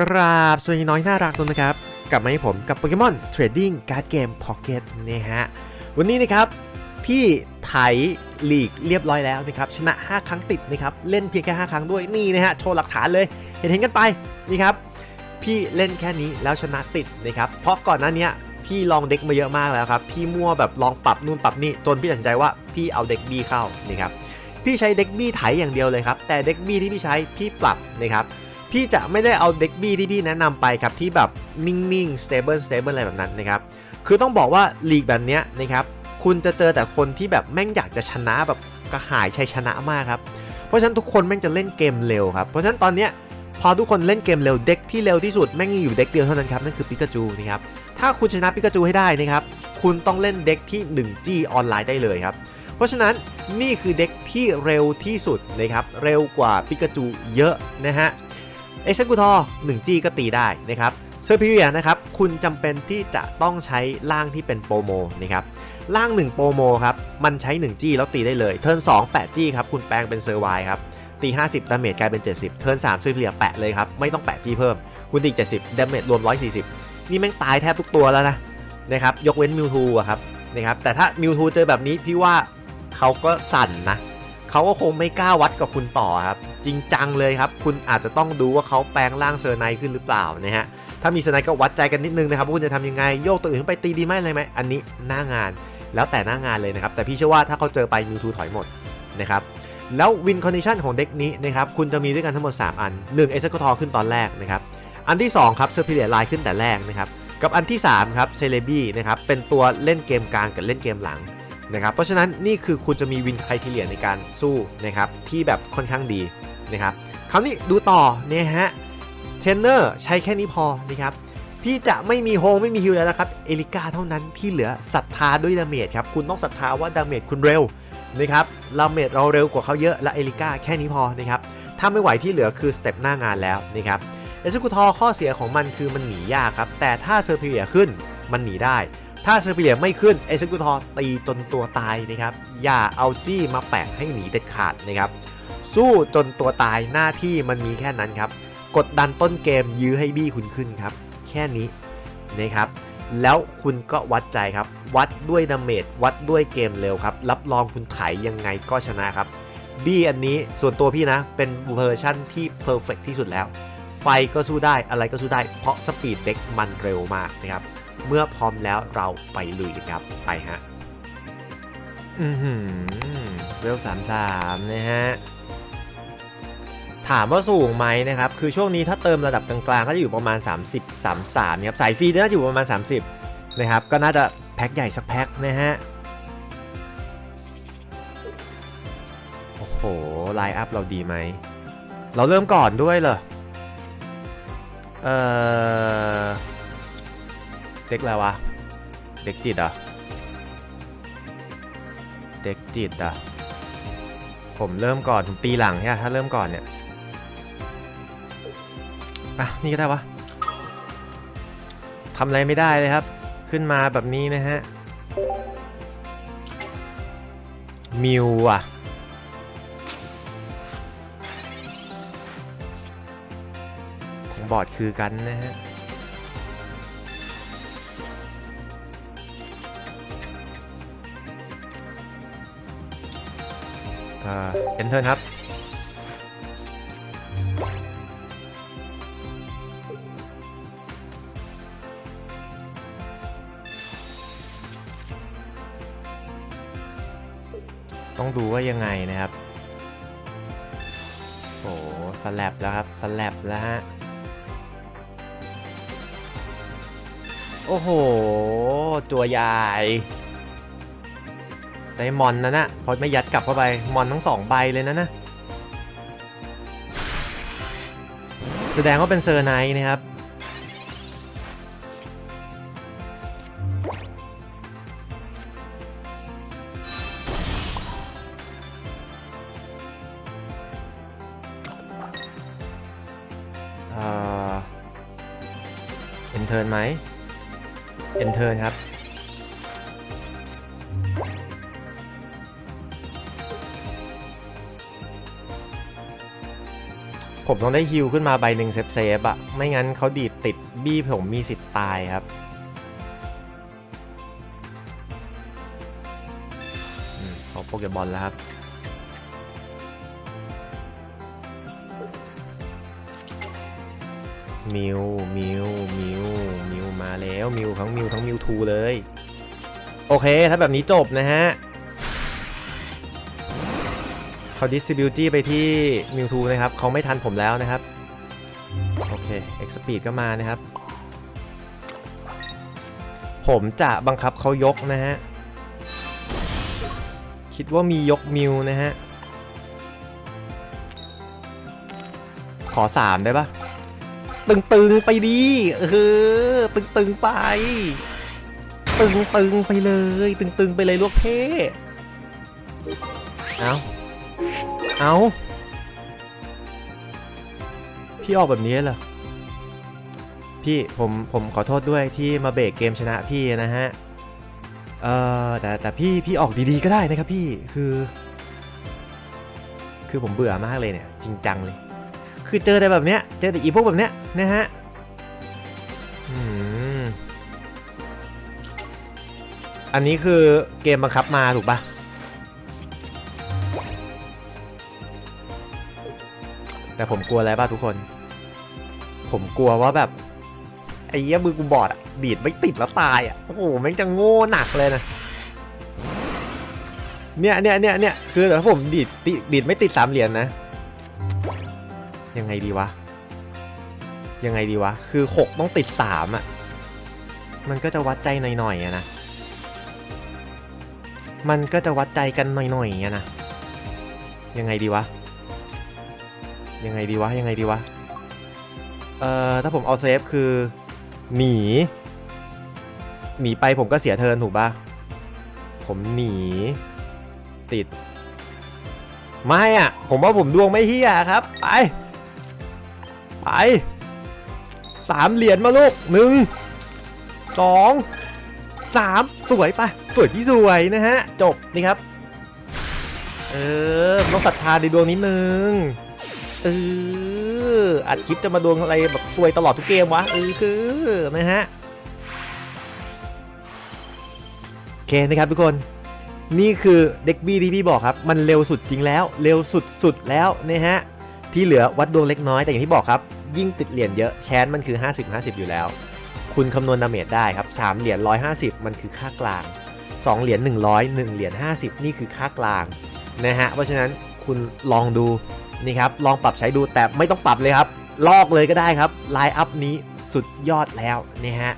กราบสวัสดีน้อยน่ารักทุกนะครับ กลับมาให้ผมกับโปเกมอนเทรดดิ้งการ์ดเกมพ็อกเก็ตนะฮะ วันนี้นะครับ พี่ไถลีกเรียบร้อยแล้วนะครับ ชนะ 5 ครั้งติดนะครับ เล่นเพียงแค่ 5 ครั้งด้วยนี่นะฮะ โชว์หลักฐานเลย เห็นเห็นกันไปนี่ครับ พี่เล่นแค่นี้แล้วชนะติดนะครับ เพราะก่อนหน้านี้พี่ลองเด็กมาเยอะมากแล้วครับ พี่มั่วแบบลองปรับนู่นปรับนี่จนพี่ตัดสินใจว่าพี่เอาเด็กบี้เข้านะครับพี่ใช้เด็กบี้ไถอย่างเดียวเลยครับแต่เด็กบี้ที่พี่ใช้พี่ปรับนะครับ พี่จะไม่ได้เอาเด็กบี้ที่พี่แนะนำไปครับที่แบบนิ่งๆ stable stable อะไรแบบนั้นนะครับ คือต้องบอกว่าลีกแบบเนี้ยนะครับ คุณจะเจอแต่คนที่แบบแม่งอยากจะชนะแบบกระหายชัยชนะมากครับ เพราะฉะนั้นทุกคนแม่งจะเล่นเกมเร็วครับ เพราะฉะนั้นตอนเนี้ยพอทุกคนเล่นเกมเร็วเด็กที่เร็วที่สุดแม่งมีอยู่เด็กเดียวเท่านั้นครับนั่นคือปิกาจูนะครับ ถ้าคุณชนะปิกาจูให้ได้นะครับ คุณต้องเล่นเด็กที่1 g ออนไลน์ได้เลยครับ เพราะฉะนั้นนี่คือเด็กที่เร็วที่สุดนะครับ เร็วกว่าปิกาจูเยอะนะฮะ เอเซกูทอ 1 g ก็ตีได้นะครับเซอร์พิเรียนะครับคุณจำเป็นที่จะต้องใช้ล่างที่เป็นโปรโมนะครับล่าง 1 โปรโมครับมันใช้ 1 g แล้วตีได้เลย เทิร์น2 8 g ครับคุณแปลงเป็นเซอร์ไวครับตี50ดาเมจกลายเป็น 70 เทิร์น3เซอร์พิเรียแปะเลยครับไม่ต้องแปะ g เพิ่ม คุณตี70ดาเมจรวม 140 นี่แม่งตายแทบทุกตัวแล้วนะนะครับยกเว้นมิวทูอะครับนะครับแต่ถ้ามิวทูเจอแบบนี้พี่ว่าเขาก็สั่นนะ เขาก็คงไม่กล้าวัดกับคุณต่อครับ จริงจังเลยครับ คุณอาจจะต้องดูว่าเขาแปลงร่างเซอร์ไนขึ้นหรือเปล่านะฮะถ้ามีเซอร์ไนก็วัดใจกันนิดนึงนะครับว่าคุณจะทำยังไงโยกตัวอื่นไปตีดีไหมอะไรไหมอันนี้หน้างานแล้วแต่หน้างานเลยนะครับ แต่พี่เชื่อว่าถ้าเขาเจอไปมิวทูถอยหมดนะครับแล้ววินคอนดิชันของเด็กนี้นะครับคุณจะมีด้วยกันทั้งหมด 3 อัน1เอเซคทอขึ้นตอนแรกนะครับอันที่2ครับเซอร์พิเลียไลน์ขึ้นแต่แรกนะครับกับอันที่3ครับเซเลบี้นะครับเป็นตัวเล่นเกมกลางกับเล่นเกมหลัง นะครับเพราะฉะนั้นนี่คือคุณจะมีวินไครทีเลียในการสู้นะครับที่แบบค่อนข้างดีนะครับคราวนี้ดูต่อเนี่ยฮะเทรนเนอร์ใช้แค่นี้พอนะครับพี่จะไม่มีโฮงไม่มีฮิลแล้วนะครับเอลิก้าเท่านั้นที่เหลือศรัทธาด้วยดาเมจครับคุณต้องศรัทธาว่าดาเมจคุณเร็วนะครับดาเมจเราเร็วกว่าเขาเยอะและเอลิก้าแค่นี้พอนะครับถ้าไม่ไหวที่เหลือคือสเต็ปหน้างานแล้วนะครับเอซกูทอข้อเสียของมันคือมันหนียากครับแต่ถ้าเซอร์พิเลียขึ้นมันหนีได้ ถ้าเซอร์พิเลียไม่ขึ้นเอเซนกูทอตีจนตัวตายนะครับ อย่าเอาจี้มาแปะให้หนีเด็ดขาดนะครับ สู้จนตัวตายหน้าที่มันมีแค่นั้นครับ กดดันต้นเกมยื้อให้บี้คุณขึ้นครับ แค่นี้นะครับแล้วคุณก็วัดใจครับ วัดด้วยดาเมจวัดด้วยเกมเร็วครับ รับรองคุณไถยังไงก็ชนะครับ บี้อันนี้ส่วนตัวพี่นะ เป็นเวอร์ชั่นที่เพอร์เฟกที่สุดแล้ว ไฟก็สู้ได้อะไรก็สู้ได้เพราะสปีดเด็กมันเร็วมากนะครับ เมื่อพร้อมแล้วเราไปลุยกันครับ ไปฮะ อือหือเวลสามสามนะฮะ ถามว่าสูงไหมนะครับ คือช่วงนี้ถ้าเติมระดับกลางๆก็จะอยู่ประมาณ 30 33นะครับ สายฟรีน่าจะอยู่ประมาณ 30 นะครับ ก็น่าจะแพ็คใหญ่สักแพ็คนะฮะ โอ้โห ไลน์อัพเราดีไหม เราเริ่มก่อนด้วยเหรอ เอ่อ เด็กอะไรวะ เด็กจิตอะ เด็กจิตอะ ผมเริ่มก่อนผมตีหลังใช่ไหมถ้าเริ่มก่อนเนี่ย อะ นี่ก็ได้วะทำอะไรไม่ได้เลยครับ ขึ้นมาแบบนี้นะฮะ มิวอะของบอดคือกันนะฮะ อ่าเอนเทอร์ครับ ต้องดูว่ายังไงนะครับโอ้สแลบแล้วครับสแลบแล้วฮะ โอ้โห ตัวใหญ่ ได้มอนนะนะพอไม่ยัดกลับเข้าไปมอนทั้งสองใบเลยนะนะแสดงว่าเป็นเซอร์ไนท์นะครับอ่อเอ็นเทิร์นไหมเอ็นเทิร์นครับ ผมต้องได้ฮิลขึ้นมาใบหนึ่งเซฟเซฟอะไม่งั้นเขาดีดติดบี้ผมมีสิทธิ์ตายครับอืมเขาโปเกบอลแล้วครับ มิว มิว มิว มิวมาแล้ว มิวทั้งมิวทั้งมิวทูเลย โอเค ถ้าแบบนี้จบนะฮะ เขาดิสติบิวตี้ไปที่มิวทูนะครับเขาไม่ทันผมแล้วนะครับ โอเคเอ็กซ์ปีดก็มานะครับ ผมจะบังคับเขายกนะฮะ คิดว่ามียกมิวนะฮะ ขอสามได้ปะตึง ๆ ไปดีเออตึง ๆ ไป ตึง ๆ ไปเลย ตึง ๆ ไปเลยลูกเพ่เอา เอาพี่ออกแบบนี้เหรอ พี่ผมผมขอโทษด้วยที่มาเบรกเกมชนะพี่นะฮะ เออแต่แต่พี่พี่ออกดีๆก็ได้นะครับพี่คือ คือผมเบื่อมากเลยเนี่ย จริงจังเลย คือเจอแต่แบบเนี้ยเจอแต่อีพวกแบบเนี้ยนะฮะอืมอันนี้คือเกมบังคับมาถูกปะ แต่ผมกลัวอะไรป่ะทุกคน ผมกลัวว่าแบบไอ้เหี้ยมือกูบอดอะดีดไม่ติดแล้วตายอะโอ้โหแม่งจะโง่หนักเลยนะเนี่ยเนี่ยเนี่ยเนี่ยคือถ้าผมดีดติดีดไม่ติดสามเหรียญนะยังไงดีวะ ยังไงดีวะ คือ 6 ต้องติด 3อะ่ะ มันก็จะวัดใจหน่อยๆอะนะ มันก็จะวัดใจกันหน่อยๆอะนะ ยังไงดีวะ ยังไงดีวะยังไงดีวะ เอ่อถ้าผมเอาเซฟคือหนีหนีไปผมก็เสียเทินถูกปะผมหนีติด ไม่อะ ผมว่าผมดวงไม่เฮียครับ ไป ไปสามเหรียญมาลูกหนึ่งสองสามสวยไปสวยพี่สวยนะฮะ จบนี่ครับ เออต้องศรัทธาในดวงนิดนึง เอออัดคลิปจะมาดวงอะไรแบบสวยตลอดทุกเกมวะเออคือนะฮะโอเคนะครับทุกคนนี่คือเด็กบี้ที่พี่บอกครับ มันเร็วสุดจริงแล้ว เร็วสุดๆแล้วนะฮะที่เหลือวัดดวงเล็กน้อยแต่อย่างที่บอกครับ ยิ่งติดเหรียญเยอะแชนมันคือ 50 50 อยู่แล้ว คุณคำนวณดาเมจได้ครับ3เหรียญ150 มันคือค่ากลาง 2 เหรียญ100 1เหรียญ50 นี่คือค่ากลางนะฮะเพราะฉะนั้นคุณลองดู นี่ครับลองปรับใช้ดูแต่ไม่ต้องปรับเลยครับ ลอกเลยก็ได้ครับไลน์อัพนี้สุดยอดแล้วนะฮะ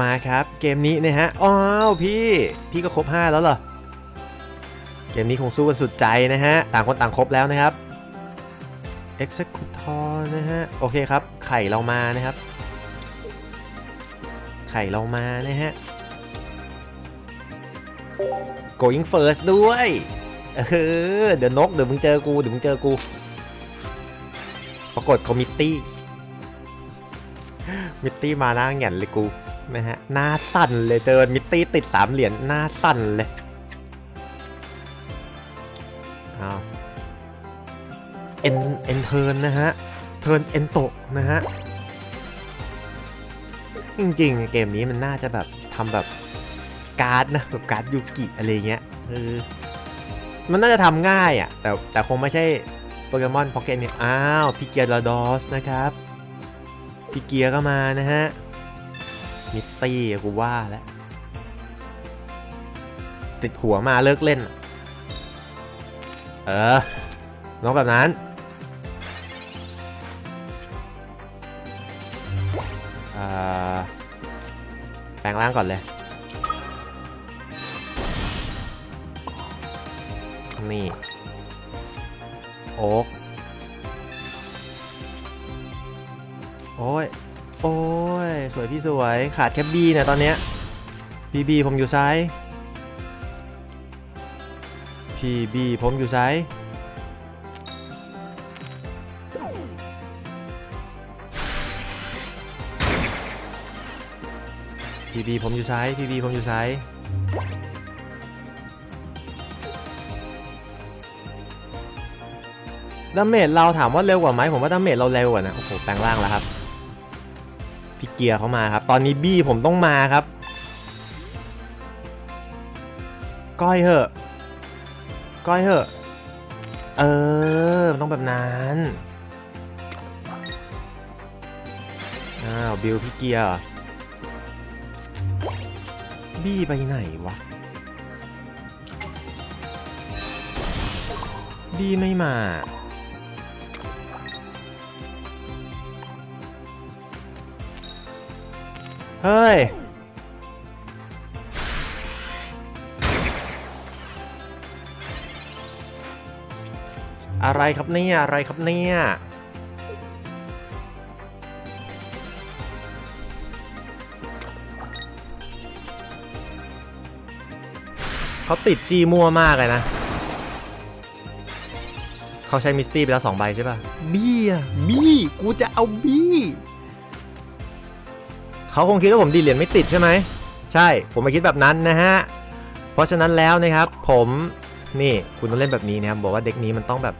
มาครับเกมนี้นะฮะอ้าวพี่พี่ก็ครบ 5 แล้วเหรอเกมนี้คงสู้กันสุดใจนะฮะต่างคนต่างครบแล้วนะครับ Executor นะฮะโอเคครับไข่เรามานะครับ ไข่เรามานะฮะ going first ด้วย เออเดี๋ยวนกเดี๋ยวมึงเจอกูเดี๋ยวมึงเจอกูปรากฏคอมมิตตี้มิตตี้มาหน้าแหง่นเลยกูนะฮะหน้าสั่นเลยเจอมิตตี้ติดสามเหรียญหน้าสั่นเลยอ้าเอ็นเอ็นเทิร์นนะฮะเทิร์นเอ็นโตะนะฮะจริงๆเกมนี้มันน่าจะแบบทำแบบการ์ดนะแบบการ์ดยูกิอะไรเงี้ยเออ มันน่าจะทำง่ายอะ่ะ แต่แต่คงไม่ใช่โปเกมอนพ็อกเก็ตเนี่ยอ้าวพี่เกียร์ลาดอสนะครับพี่เกียร์ก็มานะฮะมิตตี้กูว่าแล้วติดหัวมาเลิกเล่น เออน้องแบบนั้นอ่าแปลงร่างก่อนเลย นี่ โอ๊กโอ้ย โอ้ย สวยพี่สวย ขาดแค่บีเนี่ยตอนเนี้ยบีบีผมอยู่ซ้ายพีบีผมอยู่ซ้ายพีบีผมอยู่ซ้ายพีบีผมอยู่ซ้าย ดาเมจเราถามว่าเร็วกว่าไหมผมว่าดาเมจเราเร็วกว่านะ โอ้โห แปลงร่างแล้วครับ พี่เกียร์เขามาครับ ตอนนี้บี้ผมต้องมาครับ ก้อยเหอะ ก้อยเหอะ เออ มันต้องแบบนั้นอ้าวบิลพี่เกียร์บี้ไปไหนวะบี้ไม่มา เฮ้ย อะไรครับเนี่ย อะไรครับเนี่ยเขาติดจีมัวมากเลยนะ เขาใช้มิสตี้ไปแล้วสองใบใช่ป่ะ บี้อะบี้ กูจะเอาบี้ เขาคงคิดว่าผมดีเหรียญไม่ติดใช่ไหมใช่ผมไม่คิดแบบนั้นนะฮะเพราะฉะนั้นแล้วนะครับ ผมนี่คุณต้องเล่นแบบนี้นะครับบอกว่าเด็กนี้มันต้องแบบ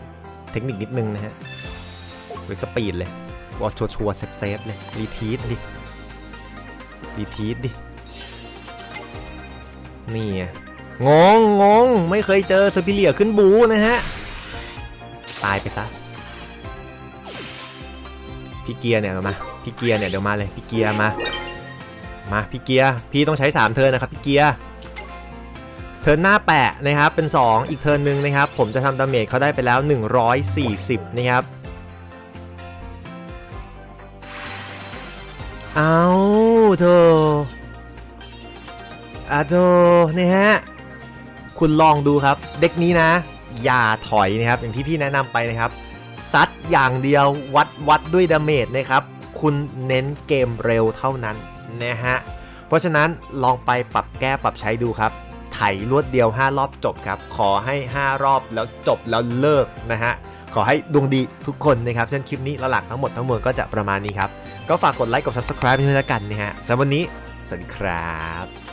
เทคนิคนิดนึงนะฮะหรือสปีดเลยบอกชัวร์ๆเซฟเลยรีทีสดิรีทีสดินี่งงงงงไม่เคยเจอสปิเลียขึ้นบูนะฮะตายไปซะพี่เกียร์เนี่ยเดี๋ยวมาพี่เกียร์เนี่ยเดี๋ยวมาเลยพี่เกียร์มา มาพี่เกียร์พี่ต้องใช้ 3 เทิร์นนะครับพี่เกียร์เทิร์นหน้าแปะนะครับเป็น 2 อีกเทิร์นหนึ่งนะครับ ผมจะทำดาเมจเขาได้ไปแล้ว 140 นะครับเอาเธออาโธนี่ฮะ คุณลองดูครับ เด็กนี้นะ อย่าถอยนะครับ อย่างที่พี่แนะนำไปนะครับซัดอย่างเดียววัดวัดด้วยดาเมจนะครับ คุณเน้นเกมเร็วเท่านั้น นะฮะ เพราะฉะนั้นลองไปปรับแก้ปรับใช้ดูครับไถรวดเดียว 5 รอบจบครับ ขอให้ 5 รอบแล้วจบแล้วเลิกนะฮะ ขอให้ดวงดีทุกคนนะครับเช่นคลิปนี้หลักทั้งหมดทั้งมวลก็จะประมาณนี้ครับ ก็ฝากกดไลค์กด subscribe ด้วยแล้วกันนะฮะสำหรับวันนี้ สวัสดีครับ